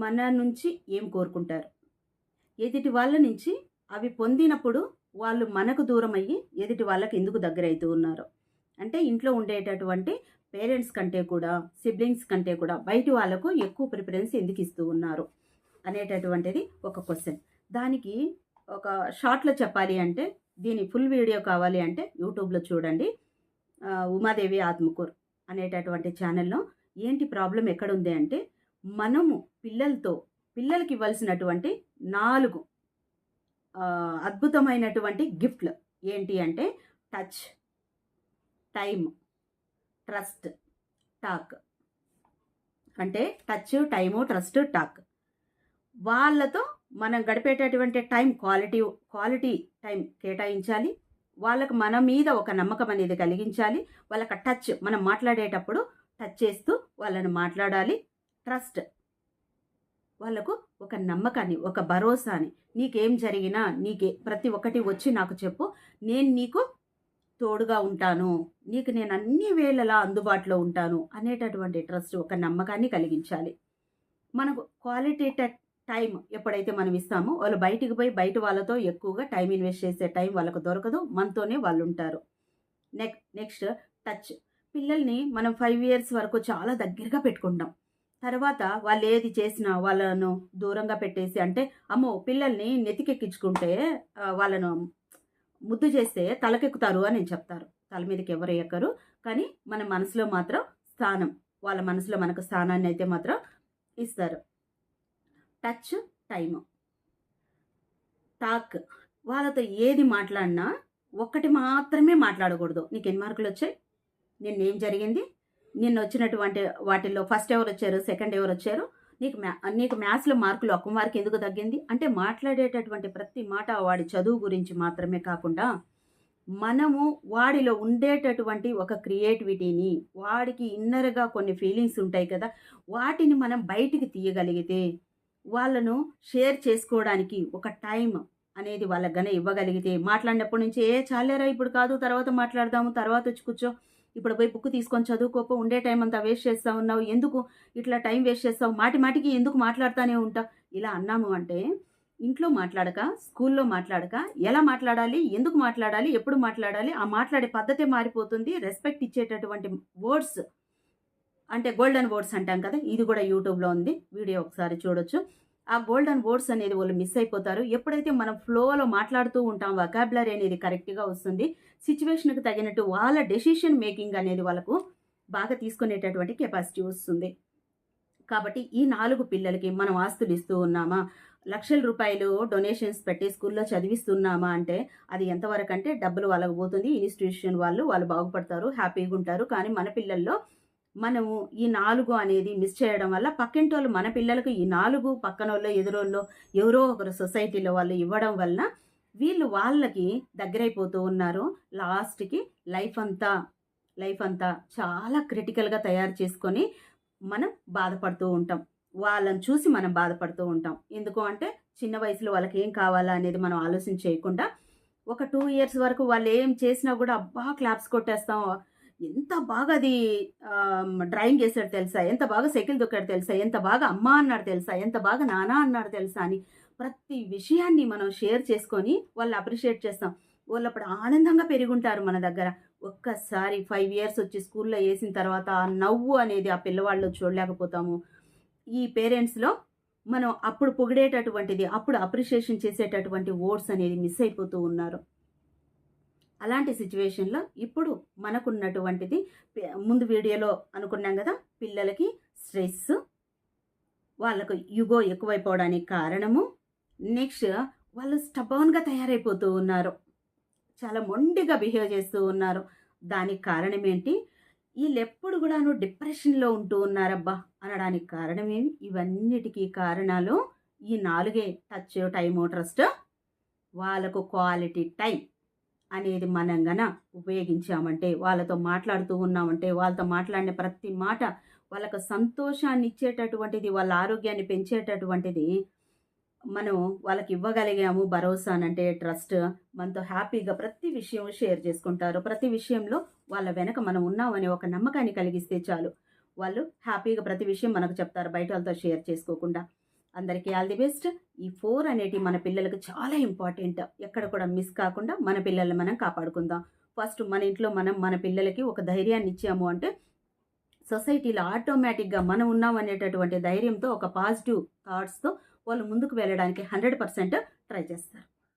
మన నుంచి ఏం కోరుకుంటారు? ఎదుటి వాళ్ళ నుంచి అవి పొందినప్పుడు వాళ్ళు మనకు దూరం అయ్యి ఎదుటి వాళ్ళకి ఎందుకు దగ్గర అవుతూ ఉన్నారు. అంటే ఇంట్లో ఉండేటటువంటి పేరెంట్స్ కంటే కూడా సిబ్లింగ్స్ కంటే కూడా బయటి వాళ్ళకు ఎక్కువ ప్రిఫరెన్స్ ఎందుకు ఇస్తూ ఉన్నారు? అనేటటువంటిది ఒక క్వశ్చన్. దానికి ఒక షార్ట్లో చెప్పాలి అంటే దీని ఫుల్ వీడియో కావాలి అంటే యూట్యూబ్లో చూడండి. ఉమాదేవి ఆత్మకూర్ అనేటటువంటి ఛానల్లో ఏంటి ప్రాబ్లం ఎక్కడ ఉంది అంటే మనము పిల్లలతో పిల్లలకి ఇవ్వాల్సినటువంటి నాలుగు అద్భుతమైనటువంటి గిఫ్ట్లు ఏంటి అంటే టచ్ టైం ట్రస్ట్ టాక్. అంటే టచ్ టైము ట్రస్ట్ టాక్. వాళ్ళతో మనం గడిపేటటువంటి టైం క్వాలిటీ క్వాలిటీ టైం కేటాయించాలి. వాళ్ళకు మన మీద ఒక నమ్మకం అనేది కలిగించాలి. వాళ్ళకి టచ్ మనం మాట్లాడేటప్పుడు టచ్ చేస్తూ వాళ్ళని మాట్లాడాలి. ట్రస్ట్. వాళ్ళకు ఒక నమ్మకాన్ని ఒక భరోసాని. నీకేం జరిగినా నీకే ప్రతి ఒక్కటి వచ్చి నాకు చెప్పు. నేను నీకు తోడుగా ఉంటాను. నీకు నేను అన్ని వేళలా అందుబాటులో ఉంటాను అనేటటువంటి ట్రస్ట్ ఒక నమ్మకాన్ని కలిగించాలి. మనకు క్వాలిటీ టైం ఎప్పుడైతే మనం ఇస్తామో వాళ్ళు బయటికి పోయి బయట వాళ్ళతో ఎక్కువగా టైం ఇన్వెస్ట్ చేసే టైం వాళ్ళకు దొరకదు. మనతోనే వాళ్ళు ఉంటారు నెక్ నెక్స్ట్ టచ్. పిల్లల్ని మనం ఫైవ్ ఇయర్స్ వరకు చాలా దగ్గరగా పెట్టుకుంటాం. తర్వాత వాళ్ళు ఏది చేసినా వాళ్ళను దూరంగా పెట్టేసి అంటే అమ్మో పిల్లల్ని నెతికెక్కించుకుంటే వాళ్ళను ముద్దు చేస్తే తలకెక్కుతారు అని నేను చెప్తారు. తల మీదకి ఎవరు ఎక్కరు. కానీ మన మనసులో మాత్రం స్థానం వాళ్ళ మనసులో మనకు స్థానాన్ని అయితే మాత్రం ఇస్తారు. Touch time. టాక్. వాళ్ళతో ఏది మాట్లాడినా ఒక్కటి మాత్రమే మాట్లాడకూడదు. నీకు ఎన్ని మార్కులు వచ్చాయి? నిన్న ఏం జరిగింది? నిన్న వచ్చినటువంటి వాటిల్లో ఫస్ట్ ఎవరు వచ్చారు సెకండ్ ఎవరు వచ్చారు? నీకు మ్యా నీకు మ్యాథ్స్లో మార్కులు ఒక్క మార్క్ ఎందుకు తగ్గింది? అంటే మాట్లాడేటటువంటి ప్రతి మాట వాడి చదువు గురించి మాత్రమే కాకుండా మనము వాడిలో ఉండేటటువంటి ఒక క్రియేటివిటీని వాడికి ఇన్నర్గా కొన్ని ఫీలింగ్స్ ఉంటాయి కదా వాటిని మనం బయటికి తీయగలిగితే వాళ్ళను షేర్ చేసుకోవడానికి ఒక టైం అనేది వాళ్ళకి గన ఇవ్వగలిగితే మాట్లాడినప్పటి నుంచి ఏ చాలేరా ఇప్పుడు కాదు తర్వాత మాట్లాడదాము తర్వాత వచ్చి కూర్చో ఇప్పుడు పోయి బుక్ తీసుకొని చదువుకోపో ఉండే టైం అంతా వేస్ట్ చేస్తా ఉన్నావు ఎందుకు ఇట్లా టైం వేస్ట్ చేస్తావు మాటి మాటికి ఎందుకు మాట్లాడుతూనే ఉంటావు? ఇలా అన్నాము అంటే ఇంట్లో మాట్లాడక స్కూల్లో మాట్లాడక ఎలా మాట్లాడాలి ఎందుకు మాట్లాడాలి ఎప్పుడు మాట్లాడాలి ఆ మాట్లాడే పద్ధతే మారిపోతుంది రెస్పెక్ట్ ఇచ్చేటటువంటి వర్డ్స్ అంటే గోల్డెన్ వర్డ్స్ అంటాం కదా ఇది కూడా యూట్యూబ్లో ఉంది వీడియో ఒకసారి చూడొచ్చు. ఆ గోల్డెన్ వర్డ్స్ అనేది వాళ్ళు మిస్ అయిపోతారు. ఎప్పుడైతే మనం ఫ్లోలో మాట్లాడుతూ ఉంటాం వకాబులరీ అనేది కరెక్ట్గా వస్తుంది సిచ్యువేషన్కి తగినట్టు వాళ్ళ డెసిషన్ మేకింగ్ అనేది వాళ్ళకు బాగా తీసుకునేటటువంటి కెపాసిటీ వస్తుంది. కాబట్టి ఈ నాలుగు పిల్లలకి మనం ఆస్తులు ఇస్తూ ఉన్నామా? లక్షల రూపాయలు డొనేషన్స్ పెట్టి స్కూల్లో చదివిస్తున్నామా అంటే అది ఎంతవరకు అంటే డబ్బులు వాళ్ళకు పోతుంది. ఇన్స్టిట్యూషన్ వాళ్ళు వాళ్ళు బాగుపడతారు హ్యాపీగా ఉంటారు. కానీ మన పిల్లల్లో మనము ఈ నాలుగు అనేది మిస్ చేయడం వల్ల పక్కింటి వాళ్ళు మన పిల్లలకు ఈ నాలుగు పక్కన వాళ్ళు ఎదురోళ్ళు ఎవరో ఒకరు సొసైటీలో వాళ్ళు ఇవ్వడం వలన వీళ్ళు వాళ్ళకి దగ్గరైపోతూ ఉన్నారు. లాస్ట్కి లైఫ్ అంతా లైఫ్ అంతా చాలా క్రిటికల్గా తయారు చేసుకొని మనం బాధపడుతూ ఉంటాం. వాళ్ళని చూసి మనం బాధపడుతూ ఉంటాం. ఎందుకు అంటే చిన్న వయసులో వాళ్ళకి ఏం కావాలా అనేది మనం ఆలోచన చేయకుండా ఒక టూ ఇయర్స్ వరకు వాళ్ళు ఏం చేసినా కూడా అబ్బా! క్లాప్స్ కొట్టేస్తాం. ఎంత బాగా అది డ్రాయింగ్ చేశాడు తెలుసా? ఎంత బాగా సైకిల్ దొక్కాడు తెలుసా? ఎంత బాగా అమ్మ అన్నాడు తెలుసా? ఎంత బాగా నాన్న అన్నాడు తెలుసా? అని ప్రతి విషయాన్ని మనం షేర్ చేసుకొని వాళ్ళు అప్రిషియేట్ చేస్తాం. వాళ్ళు అప్పుడు ఆనందంగా పెరుగుంటారు మన దగ్గర. ఒక్కసారి ఫైవ్ ఇయర్స్ వచ్చి స్కూల్లో వేసిన తర్వాత ఆ నవ్వు అనేది ఆ పిల్లవాళ్ళు చూడలేకపోతాము. ఈ పేరెంట్స్లో మనం అప్పుడు పొగిడేటటువంటిది అప్పుడు అప్రిషియేషన్ చేసేటటువంటి వర్డ్స్ అనేది మిస్ అయిపోతూ ఉన్నారు. అలాంటి సిచ్యువేషన్లో ఇప్పుడు మనకున్నటువంటిది ముందు వీడియోలో అనుకున్నాం కదా పిల్లలకి స్ట్రెస్ వాళ్ళకు యుగో ఎక్కువైపోవడానికి కారణము నెక్స్ట్ వాళ్ళు స్టబర్న్గా తయారైపోతూ ఉన్నారు. చాలా మొండిగా బిహేవ్ చేస్తూ ఉన్నారు. దానికి కారణం ఏంటి వీళ్ళు ఎప్పుడు కూడాను డిప్రెషన్లో ఉంటూ ఉన్నారబ్బా అనడానికి కారణం ఏమి ఇవన్నిటికీ కారణాలు ఈ నాలుగే టచ్ టైము ట్రస్ట్ వాళ్ళకు క్వాలిటీ టైం అనేది మనం గన ఉపయోగించామంటే వాళ్ళతో మాట్లాడుతూ ఉన్నామంటే వాళ్ళతో మాట్లాడిన ప్రతి మాట వాళ్ళకు సంతోషాన్ని ఇచ్చేటటువంటిది వాళ్ళ ఆరోగ్యాన్ని పెంచేటటువంటిది మనం వాళ్ళకి ఇవ్వగలిగాము. భరోసా అంటే ట్రస్ట్ మనతో హ్యాపీగా ప్రతి విషయం షేర్ చేసుకుంటారు. ప్రతి విషయంలో వాళ్ళ వెనక మనం ఉన్నామనే ఒక నమ్మకాన్ని కలిగిస్తే చాలు. వాళ్ళు హ్యాపీగా ప్రతి విషయం మనకు చెప్తారు బయట వాళ్ళతో షేర్ చేసుకోకుండా. అందరికీ ఆల్ ది బెస్ట్. ఈ ఫోర్ అనేటి మన పిల్లలకు చాలా ఇంపార్టెంట్. ఎక్కడ కూడా మిస్ కాకుండా మన పిల్లల్ని మనం కాపాడుకుందాం. ఫస్ట్ మన ఇంట్లో మనం మన పిల్లలకి ఒక ధైర్యాన్ని ఇచ్చాము అంటే సొసైటీలో ఆటోమేటిక్గా మనం ఉన్నాం అనేటటువంటి ధైర్యంతో ఒక పాజిటివ్ థాట్స్తో వాళ్ళు ముందుకు వెళ్ళడానికి హండ్రెడ్ పర్సెంట్ ట్రై చేస్తారు.